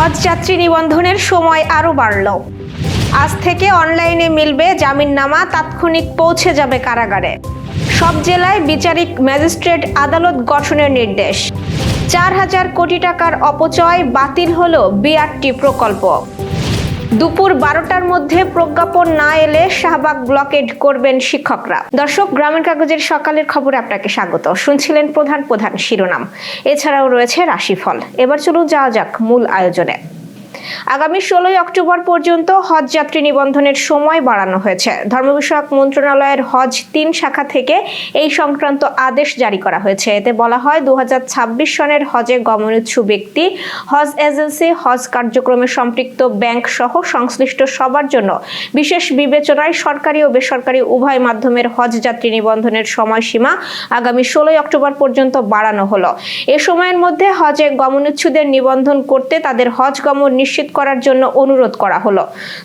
হজ যাত্রী নিবন্ধনের সময় আরও বাড়ল। আজ থেকে অনলাইনে মিলবে জামিননামা, তাৎক্ষণিক পৌঁছে যাবে কারাগারে। সব জেলায় বিচারিক ম্যাজিস্ট্রেট আদালত গঠনের নির্দেশ। চার হাজার কোটি টাকার অপচয় বাতিল হলো বিআরটি প্রকল্প। দুপুর বারোটার মধ্যে প্রজ্ঞাপন না এলে শাহবাগ ব্লকেড করবেন শিক্ষকরা। দর্শক গ্রামের কাগজের সকালের খবরে আপনাকে স্বাগত। শুনছিলেন প্রধান প্রধান শিরোনাম। এছাড়াও রয়েছে রাশিফল। এবার চলুন যাওয়া যাক মূল আয়োজনে। আগামী ষোলোই অক্টোবর পর্যন্ত হজ যাত্রী নিবন্ধনের সময় বাড়ানো হয়েছে। ধর্ম বিষয়ক মন্ত্রণালয়ের হজ তিন শাখা থেকে এই সংক্রান্ত আদেশ জারি করা হয়েছে। এতে বলা হয় দু হাজার ছাব্বিশ সনের হজে গমনোচ্ছু ব্যক্তি হজ এজেন্সি, হজ কার্যক্রমে সম্পৃক্ত ব্যাংক সহ সংশ্লিষ্ট সবার জন্য বিশেষ বিবেচনায় সরকারি ও বেসরকারি উভয় মাধ্যমের হজ যাত্রী নিবন্ধনের সময়সীমা আগামী ষোলোই অক্টোবর পর্যন্ত বাড়ানো হলো। এ সময়ের মধ্যে হজে গমনোচ্ছুদের নিবন্ধন করতে তাদের হজ গমন নিশ্চিত করার জন্য অনুরোধ করা হলো।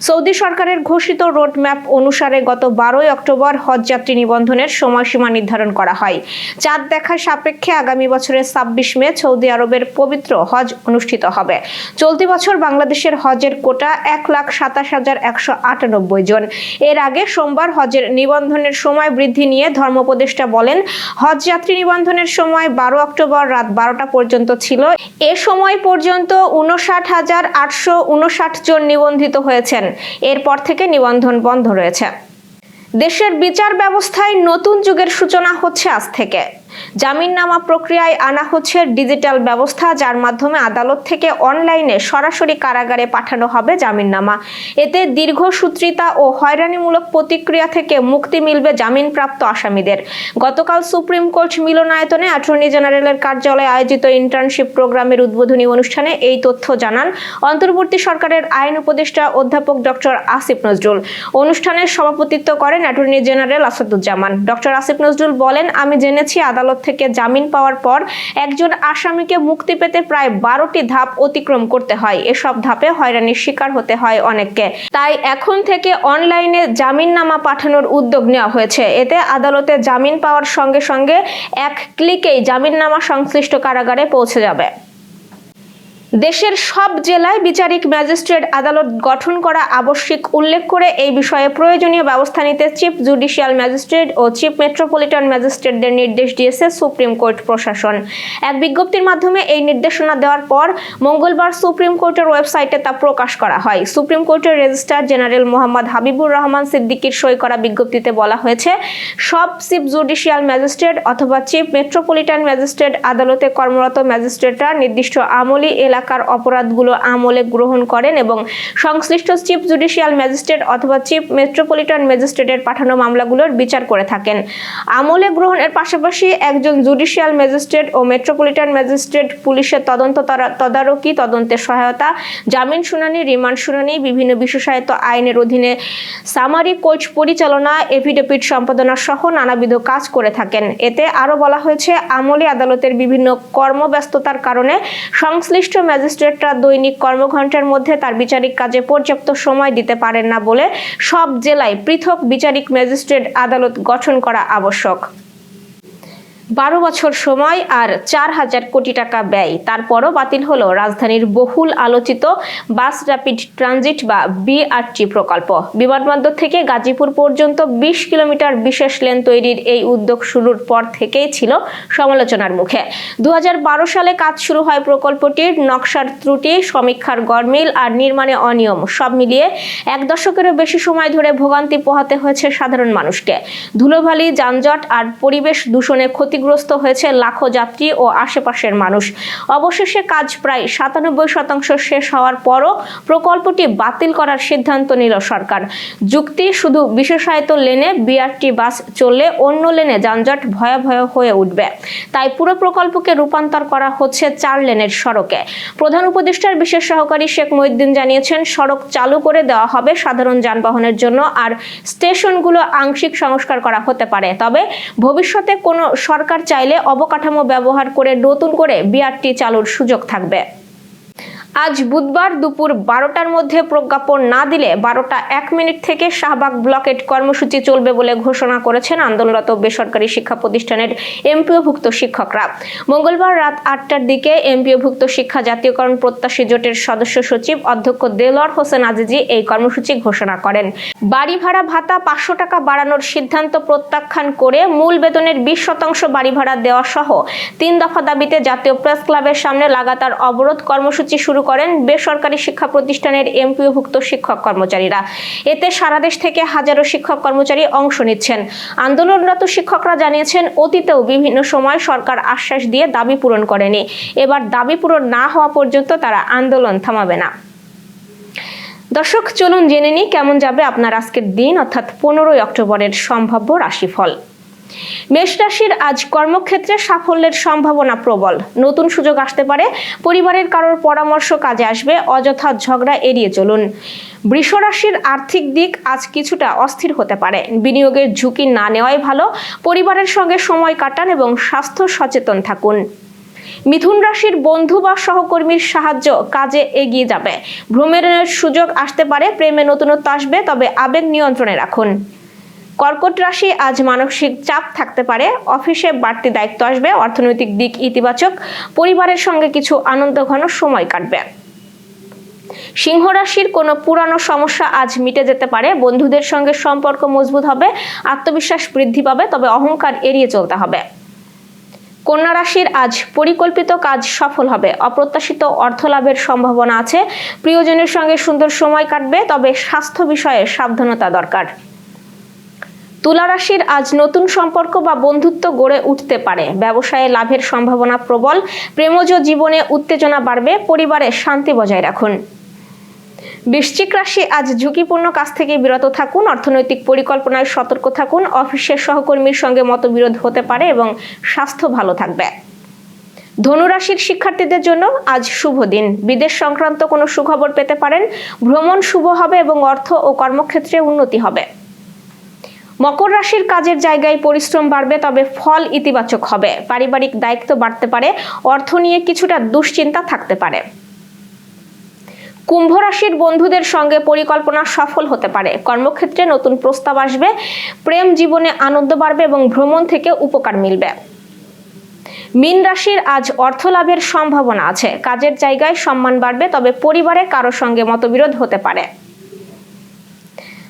সৌদি সরকারের ঘোষিত রোডম্যাপ অনুসারে গত বারোই অক্টোবর হজ যাত্রী নিবন্ধনের সময়সীমা নির্ধারণ করা হয়। চাঁদ দেখার সাপেক্ষে আগামী বছরের ছাব্বিশ মে সৌদি আরবের পবিত্র হজ অনুষ্ঠিত হবে। চলতি বছর বাংলাদেশের হজের কোটা এক লাখ সাতাশ হাজার একশো আটানব্বই জন। এর আগে সোমবার হজের নিবন্ধনের সময় বৃদ্ধি নিয়ে ধর্মোপদেষ্টা বলেন, হজ যাত্রী নিবন্ধনের সময় বারো অক্টোবর রাত বারোটা পর্যন্ত ছিল। এ সময় পর্যন্ত উনষাট হাজার আটশো উনষাট জন নিবন্ধিত হয়েছেন। এরপর থেকে নিবন্ধন বন্ধ রয়েছে। দেশের বিচার ব্যবস্থায় নতুন যুগের সূচনা হচ্ছে আজ থেকে। জামিননামা প্রক্রিয়ায় আনা হচ্ছে ডিজিটাল ব্যবস্থা, যার মাধ্যমে আদালত থেকে অনলাইনে সরাসরি কারাগারে পাঠানো হবে জামিননামা এতে দীর্ঘসূত্রিতা ও হয়রানিমূলক প্রতিক্রিয়া থেকে মুক্তি মিলবে জামিনপ্রাপ্ত আসামিদের। গতকাল সুপ্রিম কোর্ট মিলনায়তনে অ্যাটর্নি জেনারেলের কার্যালয়ে আয়োজিত ইন্টার্নশিপ প্রোগ্রামের উদ্বোধনী অনুষ্ঠানে এই তথ্য জানান অন্তর্বর্তী সরকারের আইন উপদেষ্টা অধ্যাপক ডক্টর আসিফ নজরুল। অনুষ্ঠানের সভাপতিত্ব করেন attorney general Asaduzzaman. Doctor Asif Nazrul বলেন, আমি জেনেছি আদালত থেকে জামিন পাওয়ার পর একজন আসামিকে মুক্তি পেতে প্রায় বারোটি ধাপ অতিক্রম করতে হয়। এসব ধাপে হয়রানির শিকার হতে হয় অনেককে। তাই এখন থেকে অনলাইনে জামিননামা পাঠানোর উদ্যোগ নেওয়া হয়েছে। এতে আদালতে জামিন পাওয়ার সঙ্গে সঙ্গে এক ক্লিকেই জামিননামা সংশ্লিষ্ট কারাগারে পৌঁছে যাবে। দেশের সব জেলায় বিচারিক ম্যাজিস্ট্রেট আদালত গঠন করা আবশ্যিক উল্লেখ করে এই বিষয়ে প্রয়োজনীয় ব্যবস্থা নিতে চিফ জুডিশিয়াল ম্যাজিস্ট্রেট ও চিফ মেট্রোপলিটন ম্যাজিস্ট্রেটদের নির্দেশ দিয়েছে সুপ্রিম কোর্ট প্রশাসন। এক বিজ্ঞপ্তির মাধ্যমে এই নির্দেশনা দেওয়ার পর মঙ্গলবার সুপ্রিম কোর্টের ওয়েবসাইটে তা প্রকাশ করা হয়। সুপ্রিম কোর্টের রেজিস্ট্রার জেনারেল মোহাম্মদ হাবিবুর রহমান সিদ্দিকির সই করা বিজ্ঞপ্তিতে বলা হয়েছে, সব চিফ জুডিশিয়াল ম্যাজিস্ট্রেট অথবা চিফ মেট্রোপলিটন ম্যাজিস্ট্রেট আদালতে কর্মরত ম্যাজিস্ট্রেটরা নির্দিষ্ট আমলি এলাকার অপরাধগুলো আমলে গ্রহণ করেন এবং সংশ্লিষ্ট চিফ জুডিশিয়াল ম্যাজিস্ট্রেট অথবা চিফ মেট্রোপলিটন ম্যাজিস্ট্রেটের পাঠানো মামলাগুলোর বিচার করে থাকেন। আমলে গ্রহণের পাশাপাশি একজন জুডিশিয়াল ম্যাজিস্ট্রেট ও মেট্রোপলিটন ম্যাজিস্ট্রেট, পুলিশের তদন্ত তদারকি, তদন্তের সহায়তা, জামিন শুনানি, রিমান্ড শুনানি, বিভিন্ন বিশেষায়িত আইনের অধীনে সামারি, কোচ পরিচালনা, এফিডেভিট সম্পাদনা সহ নানাবিধ কাজ করে থাকেন। এতে আরও বলা হয়েছে, আমলি আদালতের বিভিন্ন কর্মব্যস্ততার কারণে সংশ্লিষ্ট ম্যাজিস্ট্রেটরা দৈনিক কর্মঘণ্টার মধ্যে তার বিচারিক কাজে পর্যাপ্ত সময় দিতে পারেন না বলে সব জেলায় পৃথক বিচারিক ম্যাজিস্ট্রেট আদালত গঠন করা আবশ্যক। বারো বছর সময় আর চার হাজার কোটি টাকা ব্যয়। তারপরও বাতিল হলো রাজধানীর বহুল আলোচিত বাস র্যাপিড ট্রানজিট বা বিআরটি প্রকল্প। বিমানবন্দর থেকে গাজীপুর পর্যন্ত বিশ কিলোমিটার বিশেষ লেন তৈরির এই উদ্যোগ শুরুর পর থেকেই ছিল সমালোচনার মুখে। দু হাজার বারো সালে কাজ শুরু হয় প্রকল্পটির। নকশার ত্রুটি, সমীক্ষার গরমিল আর নির্মাণে অনিয়ম সব মিলিয়ে এক দশকেরও বেশি সময় ধরে ভোগান্তি পোহাতে হয়েছে সাধারণ মানুষকে। ধুলোভালি, যানজট আর পরিবেশ দূষণে ক্ষতিগ্রস্ত হয়েছে লাখো যাত্রী ও আশেপাশের মানুষ। অবশেষে কাজ প্রায় সাতানব্বই শতাংশ শেষ হওয়ার পরও প্রকল্পটি বাতিল করার সিদ্ধান্ত নিল সরকার। যুক্তি, শুধু বিশেষায়িত লেনে বিআরটি বাস চললে অন্য লেনে যানজট ভয়াবহ হয়ে উঠবে। তাই পুরো প্রকল্পকে রূপান্তর করা হচ্ছে চার লেনের সড়কে। প্রধান উপদেষ্টার বিশেষ সহকারী শেখ মহিউদ্দিন জানিয়েছেন, সড়ক চালু করে দেওয়া হবে সাধারণ যানবাহনের জন্য, আর স্টেশনগুলো আংশিক সংস্কার করা হতে পারে। তবে ভবিষ্যতে কোনো সরকার চাইলে অবকাঠামো ব্যবহার করে নতুন করে বিআরটি চালুর সুযোগ থাকবে। আজ বুধবার দুপুর বারোটার মধ্যে প্রজ্ঞাপন না দিলে বারোটা এক মিনিট থেকে শাহবাগ ব্লকেট কর্মসূচি চলবে বলে ঘোষণা করেছেন আন্দোলনরত বেসরকারি শিক্ষা প্রতিষ্ঠানের এমপিওভুক্ত শিক্ষকরা। মঙ্গলবার রাত আটটার দিকে এমপিওভুক্ত শিক্ষা জাতীয়করণ প্রত্যাশী জোটের সদস্য সচিব অধ্যক্ষ দেলোয়ার হোসেন আজিজি এই কর্মসূচি ঘোষণা করেন। বাড়ি ভাড়া ভাতা পাঁচশো টাকা বাড়ানোর সিদ্ধান্ত প্রত্যাখ্যান করে মূল বেতনের বিশ শতাংশ বাড়ি ভাড়া দেওয়া সহ তিন দফা দাবিতে জাতীয় প্রেস ক্লাবের সামনে লাগাতার অবরোধ কর্মসূচি শুরু করেন বেসরকারি শিক্ষা প্রতিষ্ঠানের এমপিওভুক্ত শিক্ষক কর্মচারীরা। এতে সারা দেশ থেকে হাজারো শিক্ষক কর্মচারী অংশ নিচ্ছেন। আন্দোলনরত শিক্ষকরা জানিয়েছেন, অতীতেও বিভিন্ন সময় সরকার আশ্বাস দিয়ে দাবি পূরণ করেনি। এবার দাবি পূরণ না হওয়া পর্যন্ত তারা আন্দোলন থামাবে না। দর্শক, চলুন জেনে নিই কেমন যাবে আপনার আজকের দিন, অর্থাৎ পনেরোই অক্টোবরের সম্ভাব্য রাশিফল। মেষ রাশির আজ কর্মক্ষেত্রে সাফল্যের সম্ভাবনা প্রবল। নতুন সুযোগ আসতে পারে। পরিবারের কারোর পরামর্শ কাজে আসবে। অযথা ঝগড়া এড়িয়ে চলুন। বৃষ রাশির আর্থিক দিক আজ কিছুটা অস্থির হতে পারে। বিনিয়োগের ঝুঁকি না নেওয়াই ভালো। পরিবারের সঙ্গে সময় কাটান এবং স্বাস্থ্য সচেতন থাকুন। মিথুন রাশির বন্ধু বা সহকর্মীর সাহায্য কাজে এগিয়ে যাবে। ভ্রমণের সুযোগ আসতে পারে। প্রেমে নতুনত্ব আসবে। তবে আবেগ নিয়ন্ত্রণে রাখুন। কর্কট রাশি আজ মানসিক চাপ থাকতে পারে। অফিসে বাড়তি দায়িত্ব আসবে। অর্থনৈতিক দিক ইতিবাচক। পরিবারের সঙ্গে কিছু আনন্দ ঘন সময় কাটবে। সিংহ রাশির কোনো পুরানো সমস্যা আজ মিটে যেতে পারে। বন্ধুদের সঙ্গে সম্পর্ক মজবুত হবে। আত্মবিশ্বাস বৃদ্ধি পাবে, তবে অহংকার এড়িয়ে চলতে হবে। কন্যা রাশির আজ পরিকল্পিত কাজ সফল হবে। অপ্রত্যাশিত অর্থ লাভের সম্ভাবনা আছে। প্রিয়জনের সঙ্গে সুন্দর সময় কাটবে, তবে স্বাস্থ্য বিষয়ে সাবধানতা দরকার। তুলা রাশির আজ নতুন সম্পর্ক বা বন্ধুত্ব গড়ে উঠতে পারে। ব্যবসায়ে লাভের সম্ভাবনা প্রবল, প্রেমজ জীবনে উত্তেজনা বাড়বে, পরিবারে শান্তি বজায় রাখুন। বৃশ্চিক রাশি আজ ঝুঁকিপূর্ণ কাজ থেকে বিরত থাকুন, অর্থনৈতিক পরিকল্পনায় সতর্ক থাকুন, অফিসের সহকর্মীর সঙ্গে মতবিরোধ হতে পারে এবং স্বাস্থ্য ভালো থাকবে। ধনুরাশির শিক্ষার্থীদের জন্য আজ শুভ দিন। বিদেশ সংক্রান্ত কোনো সুখবর পেতে পারেন। ভ্রমণ শুভ হবে এবং অর্থ ও কর্মক্ষেত্রে উন্নতি হবে। মকর রাশির কাজের জায়গায় পরিশ্রম বাড়বে, তবে ফল ইতিবাচক হবে। পারিবারিক দায়িত্ব বাড়তে পারে, অর্থ নিয়ে কিছুটা দুশ্চিন্তা থাকতে পারে। কুম্ভ রাশির বন্ধুদের সঙ্গে পরিকল্পনা সফল হতে পারে। কর্মক্ষেত্রে নতুন প্রস্তাব আসবে, প্রেম জীবনে আনন্দ বাড়বে এবং ভ্রমণ থেকে উপকার মিলবে। মীন রাশির আজ অর্থ লাভের সম্ভাবনা আছে। কাজের জায়গায় সম্মান বাড়বে, তবে পরিবারে কারও সঙ্গে মতবিরোধ হতে পারে।